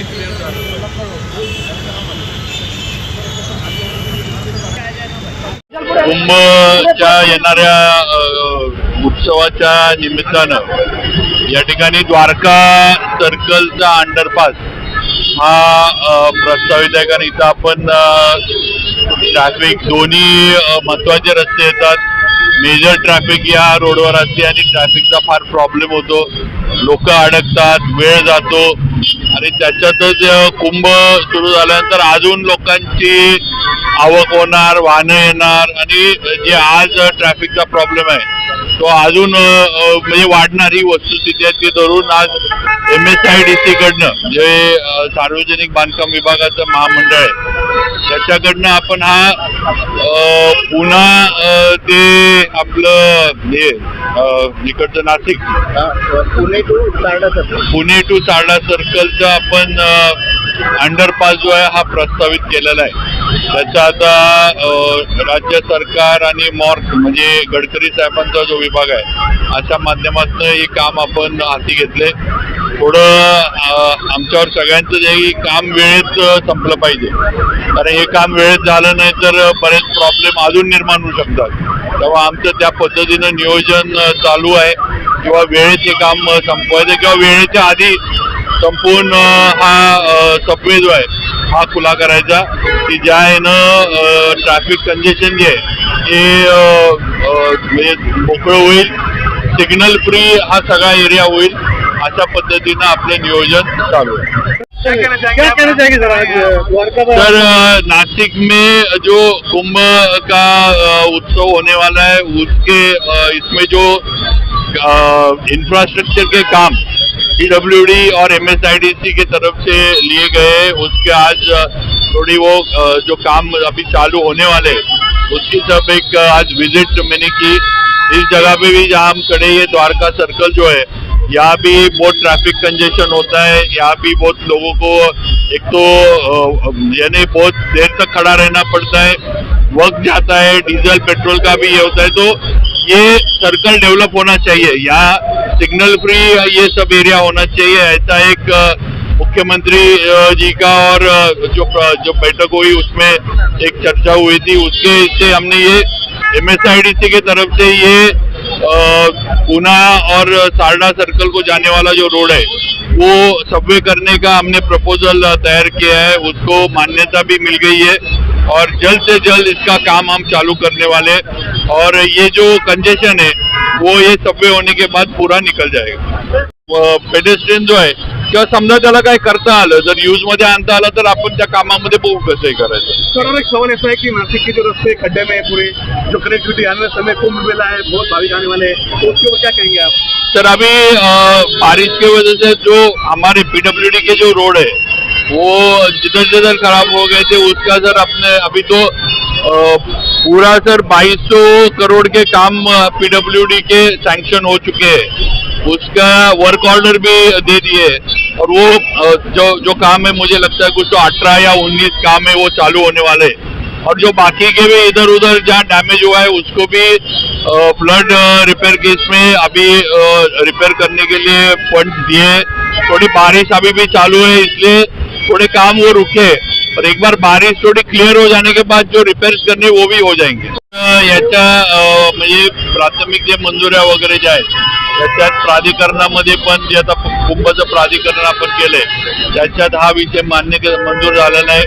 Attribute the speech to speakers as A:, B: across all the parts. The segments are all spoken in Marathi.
A: शंभर क्लिअर झालं कुंभच्या येणाऱ्या उत्सवाच्या निमित्तानं या ठिकाणी द्वारका सर्कलचा अंडरपास हा प्रस्तावित आहे. कारण इथं आपण ट्रॅफिक दोन्ही महत्त्वाचे रस्ते येतात. मेजर ट्रॅफिक या रोडवर असते आणि ट्रॅफिकचा फार प्रॉब्लेम होतो. लोक अडकतात वेळ जातो. आणि त्याच्यातच कुंभ सुरू झाल्यानंतर अजून लोकांची आवक होणार वाहनं येणार आणि जे आज ट्रॅफिकचा प्रॉब्लेम आहे तो अजून म्हणजे वाढणार. ही वाढणारी वस्तुस्थिती आहे ती धरून आज एम एस आय डी सीकडनं जे सार्वजनिक बांधकाम विभागाचं महामंडळ आहे त्याच्याकडनं आपण हा पुन्हा ते आपलं हे इकडचं नाशिक.
B: पुणे टू सारडा सर
A: पुणे टू सारडा सर्कलचा आपण अंडरपास जो आहे हा प्रस्तावित केलेला आहे. त्याचा आता राज्य सरकार आणि मॉर्क म्हणजे गडकरी साहेबांचा जो विभाग आहे अशा माध्यमातून हे काम आपण हाती घेतले थोडं आमच्यावर सगळ्यांचं जे काम वेळेत संपलं पाहिजे. कारण हे काम वेळेत झालं नाही तर बरेच प्रॉब्लेम अजून निर्माण होऊ शकतात. तेव्हा आमचं त्या पद्धतीनं नियोजन चालू आहे. किंवा वेळेत हे काम संपवायचं किंवा वेळेच्या आधी संपूर्ण हा सबवे जो आहे हा खुला करायचा. की ज्या यानं ट्रॅफिक कंजेशन जे आहे ते म्हणजे मोकळं होईल. सिग्नल फ्री हा सगळा एरिया होईल. अशा पद्धतीनं आपलं नियोजन चालू आहे.
B: क्या कहना चाहेंगे सर आज
A: सर नासिक में जो कुंभ का उत्सव होने वाला है उसके इसमें जो इंफ्रास्ट्रक्चर के काम पीडब्ल्यूडी और एमएसआईडीसी के तरफ़ से लिए गए उसके आज थोड़ी वो जो काम अभी चालू होने वाले हैं, उसकी सब एक आज विज़िट मैंने की। इस जगह पे भी जहाँ हम खड़े ये द्वारका सर्कल जो है यहाँ भी बहुत ट्रैफ़िक कंजेशन होता है, यहाँ भी बहुत लोगों को एक तो यानी बहुत देर तक खड़ा रहना पड़ता है, वक्त जाता है डीजल पेट्रोल का भी ये होता है तो ये सर्कल डेवलप होना चाहिए। यहाँ सिग्नल फ्री ये सब एरिया होना चाहिए, ऐसा एक मुख्यमंत्री जी का और जो जो बैठक हुई, उसमें एक चर्चा हुई थी, उसके से हमने ये एमएसआईडीसी की तरफ़ से ये पूना और सारडा सर्कल को जाने वाला जो रोड है, वो सबवे करने का हमने प्रपोजल तैयार किया है, उसको मान्यता भी मिल गई है और जल्द से जल्द इसका काम हम चालू करने वाले और ये जो कंजेशन है, वो ये सबवे होने के बाद पूरा निकल जाएगा। पेडेस्ट्रियन जो आहे किंवा समजा त्याला काय करता आलं जर यूज़ मध्ये आणता आलं तर आपण त्या कामामध्ये बघू कसंही करायचं.
B: सर एक सवाल ऐसा है कि नासिक के जो रास्ते खड्डे में है पूरे जो कनेक्टिविटी आने वाले समय कुंभ मेला है बहुत भाविक आने वाले हैं तो उसके ऊपर क्या कहेंगे आप?
A: सर अभी अ, बारिश की वजह से जो हमारे पीडब्ल्यूडी के जो रोड है वो जिधर जिधर खराब हो गए थे उसका सर अपने अभी तो अ, पूरा सर 2200 करोड़ के काम पीडब्ल्यूडी के सैंक्शन हो चुके हैं। उसका वर्क ऑर्डर भी दे दिए। और वो जो जो काम है, मुझे लगता है कुछ तो अठारह या उन्नीस काम है वो चालू होने वाले। और जो बाकी के भी इधर उधर जहाँ डैमेज हुआ है, उसको भी फ्लड रिपेयर केस में अभी रिपेयर करने के लिए फंड दिए थोड़ी बारिश अभी भी चालू है, इसलिए थोड़े काम वो रुके। और एक बार बारिश थोड़ी क्लियर हो जाने के बाद जो रिपेअर्स करणे वो भी हो जाएँगे। प्राथमिक जे मंजुऱ्या वगैरे ज्या आहेत त्याच्यात प्राधिकरणामध्ये आता कुंभचं प्राधिकरण आपण केलंय. त्याच्यात हा विषय मान्य मंजूर झालेला आहे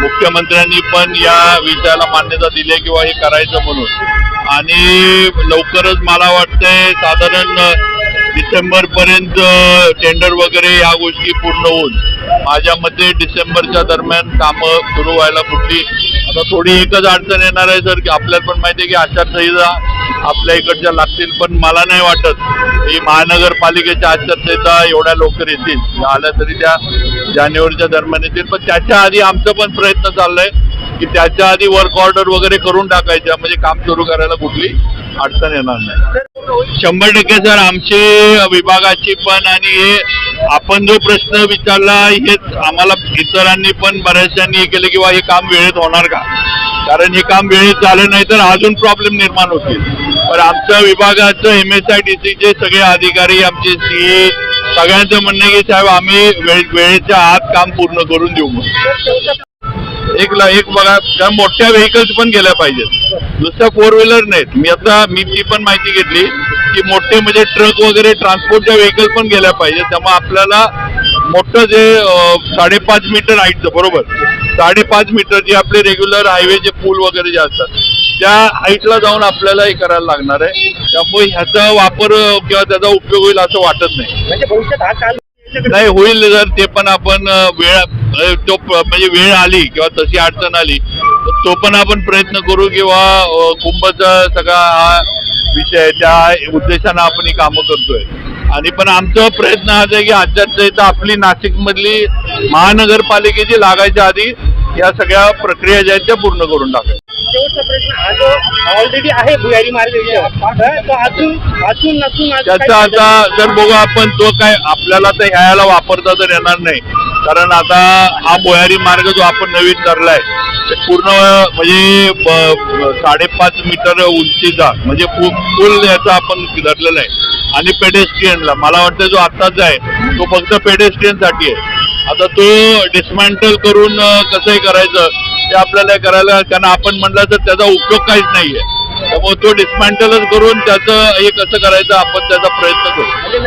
A: मुख्यमंत्र्यांनी पण या विषयाला मान्यता दिली आहे किंवा हे करायचं म्हणून. आणि लवकरच मला वाटतंय साधारण डिसेंबर पर्यंत टेंडर वगैरे या गोष्टी पूर्ण होऊन माझ्या मते डिसेंबरच्या दरम्यान कामं सुरू व्हायला कुठली आता थोडी एकच अडचण येणार आहे सर की आपल्याला पण माहिती आहे की आचारसंहिता आपल्या इकडच्या लागतील पण मला नाही वाटत. की महानगरपालिकेच्या आचारसंहिता एवढ्या लवकर येतील. आल्या तरी त्या जानेवारीच्या दरम्यान येतील. पण त्याच्या आधी आमचा पण प्रयत्न चाललाय की त्याच्या आधी वर्क ऑर्डर वगैरे करून टाकायच्या म्हणजे काम सुरू करायला कुठली अडचण येणार नाही. शंभर टक्के सर आमची विभागाची पण आणि हे आपण जो प्रश्न विचारला हेच आम्हाला इतरांनी पण बऱ्याचशांनी हे केलं किंवा हे काम वेळेत होणार का? कारण हे काम वेळेत झालं नाही तर अजून प्रॉब्लेम निर्माण होतील. पण आमच्या विभागाचं एम एस आय डी सीचे सगळे अधिकारी आमचे सीए सगळ्यांचं म्हणणं आहे की साहेब आम्ही वेळ वेळेच्या आत काम पूर्ण करून देऊ म्हणून. एक ला एक बघा त्या मोठ्या व्हेकल्स पण गेल्या पाहिजेत. नुसत्या फोर व्हीलर नाहीत. मी आता मी ती पण माहिती घेतली की मोठे म्हणजे ट्रक वगैरे ट्रान्सपोर्टच्या व्हेकल पण गेल्या पाहिजेत. त्यामुळे आपल्याला मोठं जे साडेपाच मीटर हाईटचं बरोबर? साडेपाच मीटर जे आपले रेग्युलर हायवेचे पूल वगैरे जे असतात त्या हाईटला जाऊन आपल्याला हे करायला लागणार आहे. त्यामुळे ह्याचा वापर किंवा त्याचा उपयोग होईल असं वाटत नाही.
B: म्हणजे हा
A: नाही होईल जर ते पण आपण वेळ तो म्हणजे वेळ आली किंवा तशी अडचण आली तर तो पण आपण प्रयत्न करू किंवा कुंभचा सगळा हा विषय आहे त्या उद्देशानं आपण ही कामं करतोय. आणि पण आमचा प्रयत्न हाच आहे की आचारसंहिता आपली नाशिक मधली महानगरपालिकेची लागायच्या आधी या सगळ्या प्रक्रिया ज्या आहेत त्या पूर्ण करून
B: शेवटचा प्रश्न ऑलरेडी आहे भुयारी मार्ग आज
A: त्याचा आता जर बघू आपण तो काय आपल्याला तर ह्याला वापरता तर येणार नाही. कारण आता हा भुयारी मार्ग जो आपण नवीन धरलाय ते पूर्ण म्हणजे साडेपाच मीटर उंचीचा म्हणजे पूल याचा आपण धरलेला आहे. आणि पेडेस्ट्रियनला मला वाटतं जो आत्ताच आहे तो फक्त पेडेस्ट्रियनसाठी आहे. आता तो डिस्मॅन्टल करून कसं कसंही करायचं ते आपल्याला करायला कारण आपण म्हटलं तर त्याचा उपयोग काहीच नाहीये. त्यामुळे तो डिस्मॅन्टलच करून त्याचं हे कसं करायचं आपण त्याचा प्रयत्न करू.
B: म्हणजे